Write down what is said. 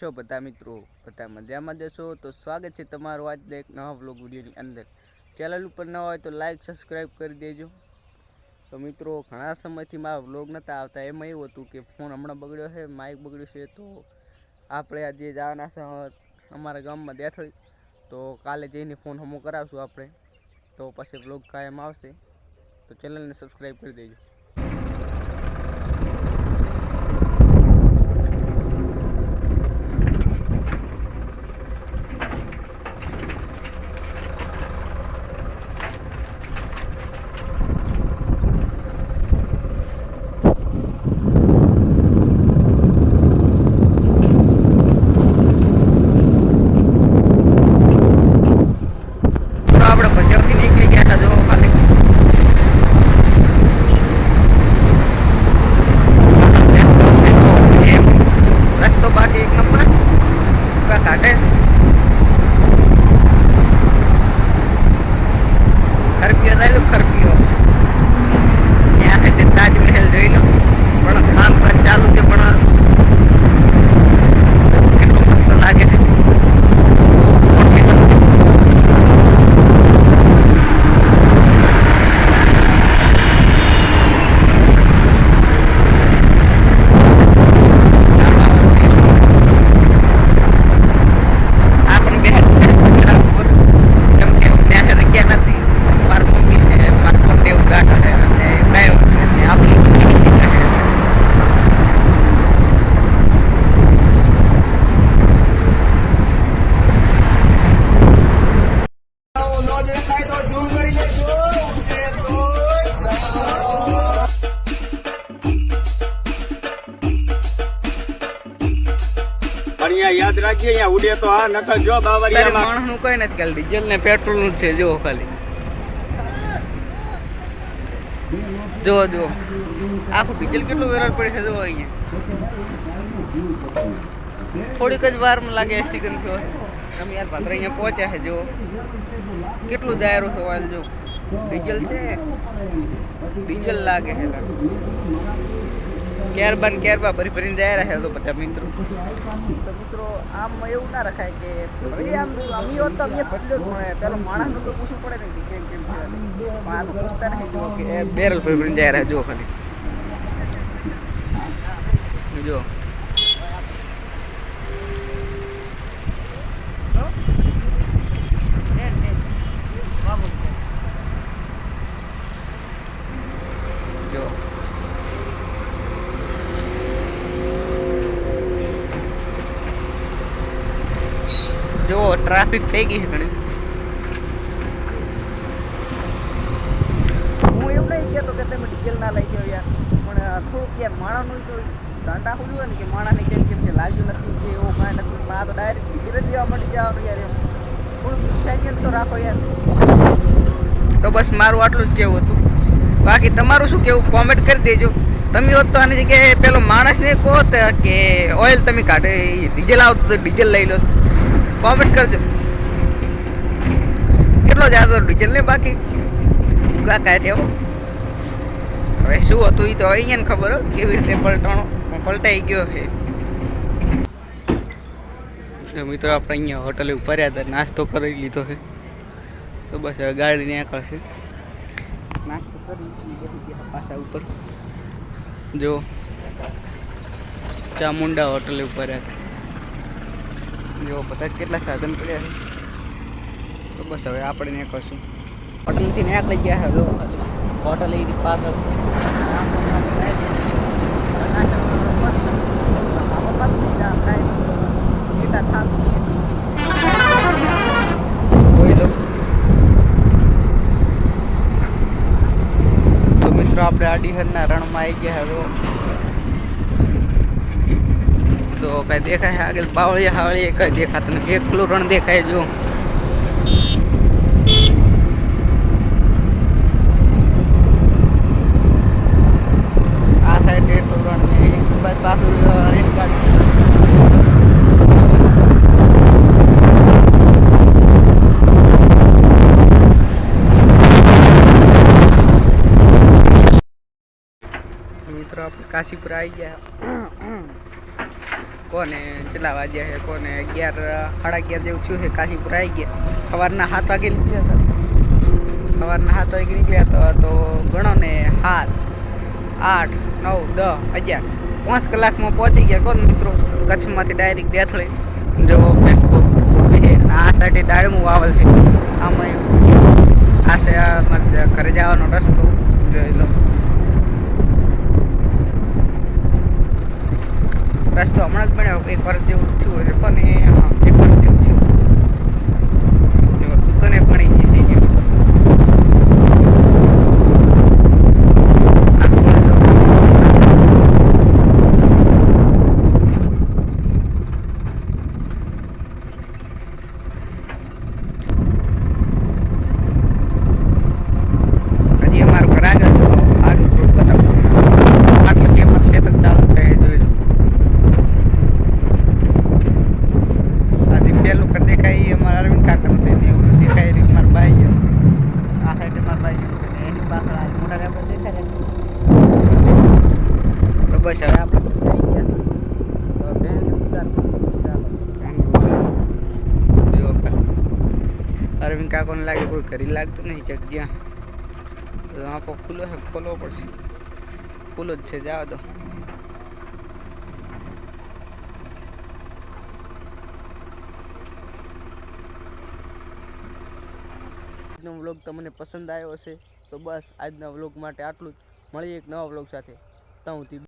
છો બધા મિત્રો, બધા મજામાં જશો તો સ્વાગત છે તમારું આજના એક નવા વ્લોગ વિડીયોની અંદર. ચેનલ ઉપર ન હોય તો લાઈક સબસ્ક્રાઈબ કરી દેજો. તો મિત્રો, ઘણા સમયથી મારા વ્લોગ નહોતા આવતા. એમાં એવું હતું કે ફોન હમણાં બગડ્યો છે માઇક બગડ્યું છે, તો આપણે આજે જવાના અમારા ગામમાં દેથળી. તો કાલે જઈને ફોન હમો કરાવશું આપણે. તો પછી વ્લોગ કાયમ આવશે. તો ચેનલને સબસ્ક્રાઈબ કરી દેજો. રાખીએ અહીંયા નથી ખાલી ડીઝલ ને પેટ્રોલ છે જો ખાલી. જો જો આખું ડીઝલ કેટલું વેરાળ પડે છે જો અહીંયા. થોડીક જ વારમાં લાગે એસટી ભાદરા અહીંયા પહોંચ્યા છે જો કેટલું દાયરો છે જો ડીઝલ છે? ડીઝલ લાગે છે લા. ક્યારબાન ક્યારબા ભરી ભરીને જાય રહ્યા તો બધા મિત્રો. મિત્રો, આમ એવું ના રખાય કે ભલે આમ અમી હોત તો અમે ભરી જ પણ પેલો માણસનું તો પૂછવું પડે ને કેમ કેમ પણ આ તો પૂછતા નહીં જુઓ કે બેરલ ભરી ભરીને જાય રહ્યા જુઓ ખાલી. જો જો ટ્રાફિક થઈ ગઈ છે ઘણી. હું એવું નહીં કહેતો કે તમે ડીઝલ ના લઈ ગયો યાર પણ થોડુંક યાર માણસનું તો દાંડા ખુલ્યું હોય ને કે માણસને કેમ કેમ છે લાગ્યું નથી કે એવું કાંઈ નથી પણ આ તો ડાયરેક્ટ ડીઝલ જ દેવા મળી જવાનું યાર એમ. થોડુંક વિચારીએ તો રાખો યાર. તો બસ મારું આટલું જ કહેવું હતું. બાકી તમારું શું કેવું કોમેન્ટ કરી દેજો. તમે હોત તો આની જગ્યાએ પેલો માણસને કહો કે ઓઇલ તમે કાઢે ડીઝલ આવતું તો ડીઝલ લઈ લો. કોમેન્ટ કરજો. કેટલો જાતો ડીઝલ ને બાકી? ગા કાઢે હો હવે શું હતું એ તો અહીંયા ખબર હો, કેવી રીતે પલટાણો, પલટાઈ ગયો છે. જો મિત્રો આપણે અહીંયા હોટલે ઉભર્યા હતા, નાસ્તો કરી લીધો છે. તો બસ હવે ગાડી નીકળશે. નાસ્તો કરી પાછા ઉપર. જો, ચામુંડા હોટલે ઉભર્યા હતા. જો બધા કેટલા સાધન પડ્યા છે. તો બસ હવે આપણે નીકળશું હોટલથી નીકળી ગયા હવે જો હોટલ એ પાછળ. તો મિત્રો આપણે આડીહરના રણમાં આવી ગયા હવે તો કઈ દેખાય? આગળ બાવળિયા હાવળિયા કઈ દેખાતું નથી. એકલું રણ દેખાય જો. આ સાઈડ એટલું રણ પાછું રેલગાડી મિત્રો, આપણે કાશીપુર આવી ગયા. કોને કેટલા વાગ્યા છે, કોને અગિયાર, સાડા અગિયાર જેવું થયું છે, કાશીપુર આવી ગયા. સવારના સાત વાગે નીકળ્યા હતા. સવારના સાત વાગે નીકળ્યા તો તો ગણો ને સાત આઠ, નવ, દસ, અગિયાર, પાંચ કલાકમાં પહોંચી ગયા કોણ મિત્રો? કચ્છમાંથી ડાયરેક્ટ દેથળે જો આ સાઈડે દાળમું વાવલ છે. આમાં આ છે ઘરે જવાનો રસ્તો. જોઈ લો. રસ્તો હમણાં જ બન્યો એક વર્ષ જેવું થયું હશે પણ એ એક વર્ષ જેવું થયું. દુકાને પણ એ થઈ ગયું આખું જો. હજી અમારું ઘર આગળ છે તો આગળ થોડું બતાવું આટલું કેમ ખેતર ચાલુ થાય જોઈ લો આજે પહેલું કર દેખાય એ અમારા અરવિંદ કાકાનું છે ને એવું દેખાય. રીતે મારા ભાઈ આ સાઈડ મારા ભાઈ છે ને એની પાછળ આ મોટા કાકા દેખાય તો બસ હવે આપણે ગયા. તો બેન ઉતારશું અરવિંદ કાકોને લાગે કોઈ કરી લાગતું નહીં જગ્યા તો આંખો ખુલ્લો છે, ખોલવો પડશે. ખુલ્લો જ છે, જાવ દો આજનો વ્લોગ તમને પસંદ આવ્યો હશે, તો બસ આજના વ્લોગ માટે આટલું જ. મળીએ એક નવા વ્લોગ સાથે. ત્યાં સુધી